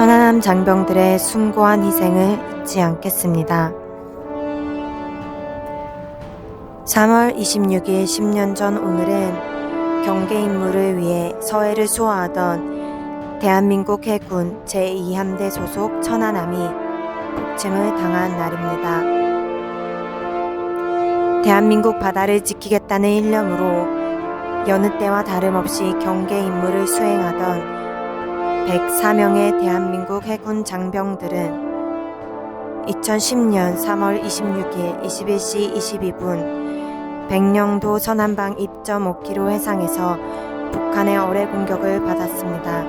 천안함 장병들의 숭고한 희생을 잊지 않겠습니다. 3월 26일 10년 전 오늘은 경계 임무를 위해 서해를 수호하던 대한민국 해군 제2함대 소속 천안함이 폭침을 당한 날입니다. 대한민국 바다를 지키겠다는 일념으로 여느 때와 다름없이 경계 임무를 수행하던 104명의 대한민국 해군 장병들은 2010년 3월 26일 21시 22분 백령도 서남방 2.5km 해상에서 북한의 어뢰 공격을 받았습니다.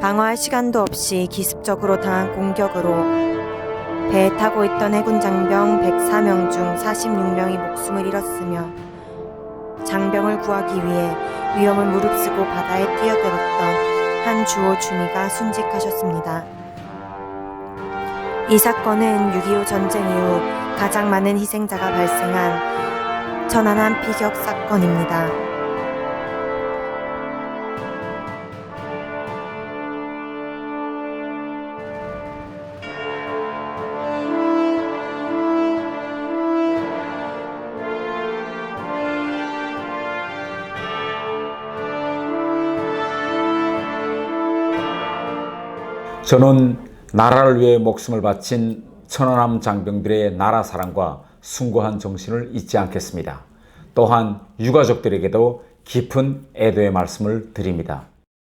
방어할 시간도 없이 기습적으로 당한 공격으로 배에 타고 있던 해군 장병 104명 중 46명이 목숨을 잃었으며 장병을 구하기 위해 위험을 무릅쓰고 바다에 뛰어들었던 한 주호 중위가 순직하셨습니다. 이 사건은 6.25 전쟁 이후 가장 많은 희생자가 발생한 천안함 피격 사건입니다. 저는 나라를 위해 목숨을 바친 천안함 장병들의 나라 사랑과 숭고한 정신을 잊지 않겠습니다. 또한 유가족들에게도 깊은 애도의 말씀을 드립니다.